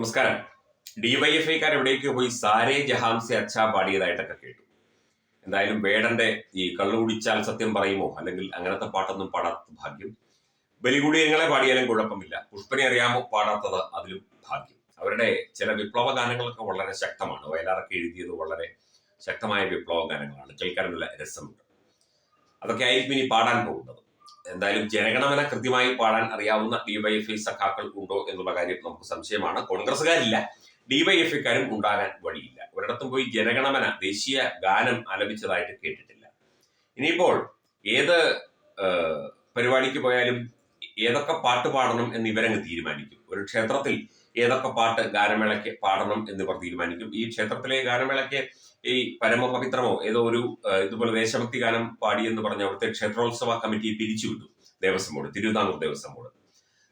നമസ്കാരം. ഡിവൈഎഫ്ഐക്കാർ എവിടേക്ക് പോയി സാരേ ജഹാംസെ അച്ഛാ പാടിയതായിട്ടൊക്കെ കേട്ടു. എന്തായാലും വേടന്റെ ഈ കള്ളു കുടിച്ചാൽ സത്യം പറയുമോ? അല്ലെങ്കിൽ അങ്ങനത്തെ പാട്ടൊന്നും പാടാത്ത ഭാഗ്യം? ബലികുടിയങ്ങളെ പാടിയാലും കുഴപ്പമില്ല. പുഷ്പനെ അറിയാമോ പാടാത്തത് അതിലും ഭാഗ്യം. അവരുടെ ചില വിപ്ലവ ഗാനങ്ങളൊക്കെ വളരെ ശക്തമാണ്. വയലാറൊക്കെ എഴുതിയത് വളരെ ശക്തമായ വിപ്ലവ ഗാനങ്ങളാണ്. കേൾക്കാൻ രസമുണ്ട്. അതൊക്കെ ആയിരിക്കും ഇനി പാടാൻ പോകുന്നത്. എന്തായാലും ജനഗണമന കൃത്യമായി പാടാൻ അറിയാവുന്ന ഡിവൈഎഫ്ഐ സഖാക്കൾ ഉണ്ടോ എന്നുള്ള കാര്യം നമുക്ക് സംശയമാണ്. കോൺഗ്രസ്സുകാരില്ല. ഡിവൈഎഫ്ഐക്കാരും ഉണ്ടാകാൻ വഴിയില്ല. ഒരിടത്തും പോയി ജനഗണമന ദേശീയ ഗാനം ആലപിച്ചതായിട്ട് കേട്ടിട്ടില്ല. ഇനിയിപ്പോൾ ഏത് പരിപാടിക്ക് പോയാലും ഏതൊക്കെ പാട്ട് പാടണം എന്ന് ഇവരങ്ങ് തീരുമാനിക്കും. ഒരു ക്ഷേത്രത്തിൽ ഏതൊക്കെ പാട്ട് ഗാനമേളയ്ക്ക് പാടണം എന്നിവർ തീരുമാനിക്കും. ഈ ക്ഷേത്രത്തിലെ ഗാനമേളയ്ക്ക് ഈ പരമപവിത്രമോ ഏതോ ഒരു ഇതുപോലെ ദേശഭക്തി ഗാനം പാടിയെന്ന് പറഞ്ഞ അവിടുത്തെ ക്ഷേത്രോത്സവ കമ്മിറ്റി പിരിച്ചുവിട്ടു ദേവസ്വം ബോർഡ് തിരുവിതാംകൂർ ദേവസ്വം ബോർഡ്.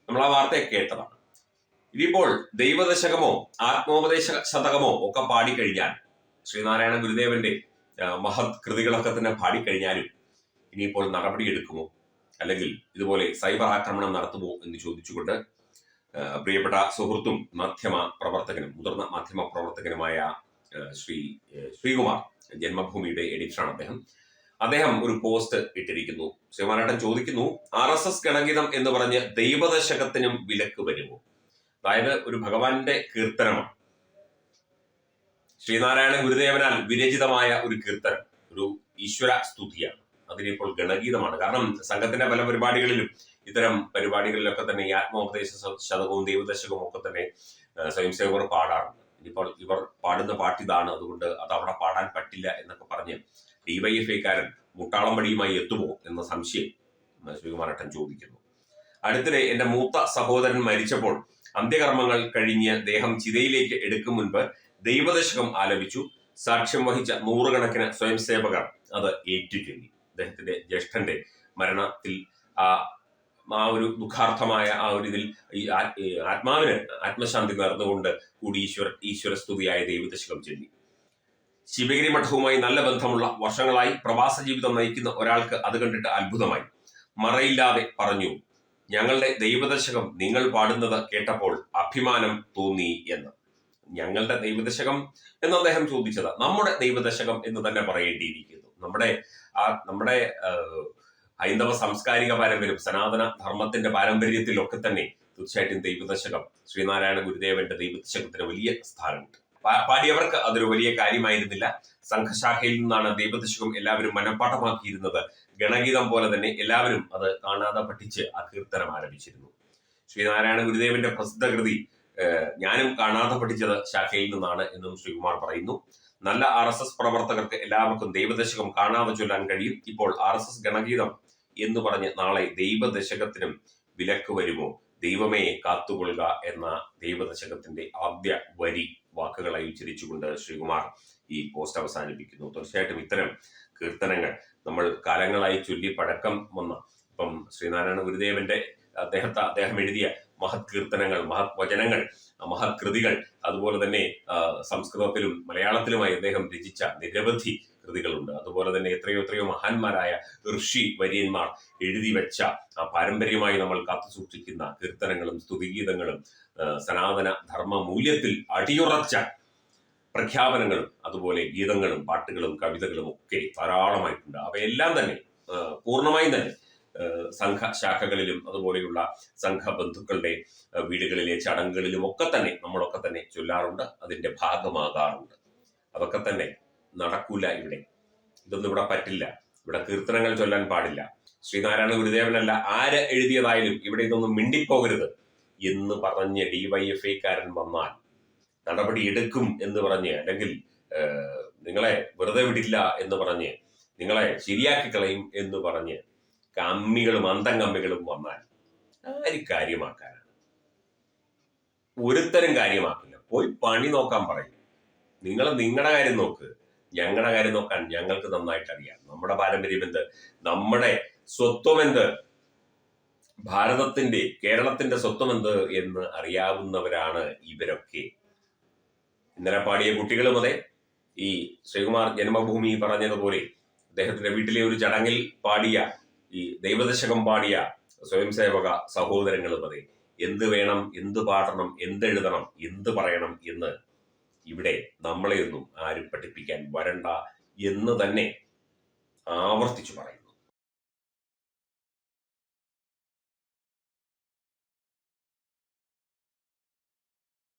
നമ്മൾ ആ വാർത്തയെ കേട്ടതാണ്. ഇതിപ്പോൾ ദൈവദശകമോ ആത്മോപദേശ ശതകമോ ഒക്കെ പാടിക്കഴിഞ്ഞാൽ ശ്രീനാരായണ ഗുരുദേവന്റെ മഹത് കൃതികളൊക്കെ തന്നെ പാടിക്കഴിഞ്ഞാലും ഇനിയിപ്പോൾ നടപടിയെടുക്കുമോ അല്ലെങ്കിൽ ഇതുപോലെ സൈബർ ആക്രമണം നടത്തുമോ എന്ന് ചോദിച്ചുകൊണ്ട് പ്രിയപ്പെട്ട സുഹൃത്തും മാധ്യമ പ്രവർത്തകനും മുതിർന്ന മാധ്യമ പ്രവർത്തകനുമായ ശ്രീ ശ്രീകുമാർ ജന്മഭൂമിയുടെ എഡിറ്ററാണ് അദ്ദേഹം. അദ്ദേഹം ഒരു പോസ്റ്റ് ഇട്ടിരിക്കുന്നു. ശ്രീമാനേട്ടൻ ചോദിക്കുന്നു ആർ എസ് എസ് ഗണഗീതം എന്ന് പറഞ്ഞ് ദൈവദശകത്തിനും വിലക്ക് വരുമോ? അതായത് ഒരു ഭഗവാന്റെ കീർത്തനമാണ്. ശ്രീനാരായണ ഗുരുദേവനാൽ വിരചിതമായ ഒരു കീർത്തനം ഒരു ഈശ്വര സ്തുതിയാണ്. അതിനിപ്പോൾ ഗണഗീതമാണ്. കാരണം സംഘത്തിന്റെ പല പരിപാടികളിലും ഇത്തരം പരിപാടികളിലൊക്കെ തന്നെ ഈ ആത്മോപദേശ ശതകവും ദൈവദശകവും ഒക്കെ തന്നെ സ്വയംസേവകർ പാടാറുണ്ട്. ഇനിയിപ്പോൾ ഇവർ പാടുന്ന പാട്ട് ഇതാണ്. അതുകൊണ്ട് അത് അവിടെ പാടാൻ പറ്റില്ല എന്നൊക്കെ പറഞ്ഞ് ഡിവൈഎഫ്ഐക്കാരൻ മുട്ടാളം വഴിയുമായി എത്തുമോ എന്ന സംശയം ശ്രീകുമാരട്ടൻ ചോദിക്കുന്നു. അടുത്തിടെ എന്റെ മൂത്ത സഹോദരൻ മരിച്ചപ്പോൾ അന്ത്യകർമ്മങ്ങൾ കഴിഞ്ഞ് ദേഹം ചിതയിലേക്ക് എടുക്കും മുൻപ് ദൈവദശകം ആലപിച്ചു. സാക്ഷ്യം വഹിച്ച നൂറുകണക്കിന് സ്വയംസേവകർ അത് ഏറ്റുചൊല്ലി. അദ്ദേഹത്തിന്റെ ജ്യേഷ്ഠന്റെ മരണത്തിൽ ആ ആ ഒരു ദുഃഖാർത്ഥമായ ആ ഒരു ഇതിൽ ഈ ആത്മാവിന് ആത്മശാന്തി നേർന്നുകൊണ്ട് കൂടി ഈശ്വര ഈശ്വര സ്തുതിയായ ദൈവദശകം ചൊല്ലി ശിവഗിരി മഠവുമായി നല്ല ബന്ധമുള്ള വർഷങ്ങളായി പ്രവാസ ജീവിതം നയിക്കുന്ന ഒരാൾക്ക് അത് കണ്ടിട്ട് അത്ഭുതമായി. മറയില്ലാതെ പറഞ്ഞു ഞങ്ങളുടെ ദൈവദശകം നിങ്ങൾ പാടുന്നത് കേട്ടപ്പോൾ അഭിമാനം തോന്നി എന്ന്. ഞങ്ങളുടെ ദൈവദശകം എന്ന് അദ്ദേഹം ചോദിച്ചത് നമ്മുടെ ദൈവദശകം എന്ന് തന്നെ പറയേണ്ടിയിരിക്കുന്നു. നമ്മുടെ ആ നമ്മുടെ ഹൈന്ദവ സാംസ്കാരിക പാരമ്പര്യം സനാതന ധർമ്മത്തിന്റെ പാരമ്പര്യത്തിലൊക്കെ തന്നെ തീർച്ചയായിട്ടും ദൈവദശകം ശ്രീനാരായണ ഗുരുദേവന്റെ ദൈവദശകത്തിന് വലിയ സ്ഥാനമുണ്ട്. പാടിയവർക്ക് അതൊരു വലിയ കാര്യമായിരുന്നില്ല. സംഘശാഖയിൽ നിന്നാണ് ദൈവദശകം എല്ലാവരും മനഃപ്പാഠമാക്കിയിരുന്നത്. ഗണഗീതം പോലെ തന്നെ എല്ലാവരും അത് കാണാതെ പഠിച്ച് ആ കീർത്തനം ആരംഭിച്ചിരുന്നു. ശ്രീനാരായണ ഗുരുദേവന്റെ പ്രസിദ്ധ കൃതി ഞാനും കാണാതെ പഠിച്ചത് ശാഖയിൽ നിന്നാണ് എന്നും ശ്രീകുമാർ പറയുന്നു. നല്ല ആർ എസ് എസ് പ്രവർത്തകർക്ക് എല്ലാവർക്കും ദൈവദശകം കാണാതെ ചൊല്ലാൻ കഴിയും. ഇപ്പോൾ ആർ എസ് എസ് ഗണഗീതം എന്ന് പറഞ്ഞ് നാളെ ദൈവദശകത്തിനും വിലക്ക് വരുമോ? ദൈവമേ കാത്തുകൊള്ളുക എന്ന ദൈവദശകത്തിന്റെ ആദ്യ വരി വാക്കുകളായി ഉച്ചരിച്ചുകൊണ്ട് ശ്രീകുമാർ ഈ പോസ്റ്റ് അവസാനിപ്പിക്കുന്നു. തീർച്ചയായിട്ടും ഇത്തരം കീർത്തനങ്ങൾ നമ്മൾ കാലങ്ങളായി ചൊല്ലി പഴക്കം വന്ന ഇപ്പം ശ്രീനാരായണ ഗുരുദേവന്റെ അദ്ദേഹത്തെ അദ്ദേഹം എഴുതിയ മഹത് കീർത്തനങ്ങൾ മഹത് വചനങ്ങൾ മഹത് കൃതികൾ അതുപോലെ തന്നെ സംസ്കൃതത്തിലും മലയാളത്തിലുമായി അദ്ദേഹം രചിച്ച നിരവധി കൃതികളുണ്ട്. അതുപോലെ തന്നെ എത്രയോ എത്രയോ മഹാന്മാരായ ഋഷി വര്യന്മാർ എഴുതി വെച്ച പാരമ്പര്യമായി നമ്മൾ കാത്തു സൂക്ഷിക്കുന്ന കീർത്തനങ്ങളും സ്തുതിഗീതങ്ങളും സനാതന ധർമ്മ മൂല്യത്തിൽ അടിയുറച്ച പ്രഖ്യാപനങ്ങളും അതുപോലെ ഗീതങ്ങളും പാട്ടുകളും കവിതകളും ഒക്കെ ധാരാളമായിട്ടുണ്ട്. അവയെല്ലാം തന്നെ പൂർണമായും തന്നെ സംഘ ശാഖകളിലും അതുപോലെയുള്ള സംഘ ബന്ധുക്കളുടെ വീടുകളിലെ ചടങ്ങുകളിലും ഒക്കെ തന്നെ നമ്മളൊക്കെ തന്നെ ചൊല്ലാറുണ്ട് അതിന്റെ ഭാഗമാകാറുണ്ട്. അതൊക്കെ തന്നെ നടക്കൂല ഇവിടെ. ഇതൊന്നും ഇവിടെ പറ്റില്ല. ഇവിടെ കീർത്തനങ്ങൾ ചൊല്ലാൻ പാടില്ല. ശ്രീനാരായണ ഗുരുദേവനല്ല ആര് എഴുതിയതായാലും ഇവിടെ ഇതൊന്നും മിണ്ടിപ്പോകരുത്. എന്ന് പറഞ്ഞ് ഡി വൈ എഫ് ഡിവൈഎഫ്ഐക്കാരൻ വന്നാൽ നടപടി എടുക്കും എന്ന് പറഞ്ഞ് അല്ലെങ്കിൽ നിങ്ങളെ വെറുതെ വിടില്ല എന്ന് പറഞ്ഞ് നിങ്ങളെ ശരിയാക്കി കളയും എന്ന് പറഞ്ഞ് കമ്മികളും അന്തംകമ്മികളും വന്നാൽ ആര് കാര്യമാക്കാനാണ്? ഒരുത്തരും കാര്യമാക്കില്ല. പോയി പണി നോക്കാൻ പറയും. നിങ്ങൾ നിങ്ങളുടെ കാര്യം നോക്ക്. ഞങ്ങളുടെ കാര്യം നോക്കാൻ ഞങ്ങൾക്ക് നന്നായിട്ട് അറിയാം. നമ്മുടെ പാരമ്പര്യം എന്ത്? നമ്മുടെ സ്വത്വം എന്ത്? ഭാരതത്തിന്റെ കേരളത്തിന്റെ സ്വത്വം എന്ത് എന്ന് അറിയാവുന്നവരാണ് ഇവരൊക്കെ. ഇന്നലെ പാടിയ കുട്ടികളും അതെ ഈ ശ്രീകുമാർ ജന്മഭൂമി പറഞ്ഞതുപോലെ അദ്ദേഹത്തിന്റെ വീട്ടിലെ ഒരു ചടങ്ങിൽ പാടിയ ഈ ദൈവദശകം പാടിയ സ്വയം സേവക സഹോദരങ്ങൾ മതി എന്ത് വേണം എന്ത് പാടണം എന്തെഴുതണം എന്ത് പറയണം എന്ന് ഇവിടെ നമ്മളെയൊന്നും ആരും പഠിപ്പിക്കാൻ വരണ്ട എന്ന് തന്നെ ആവർത്തിച്ചു പറയും.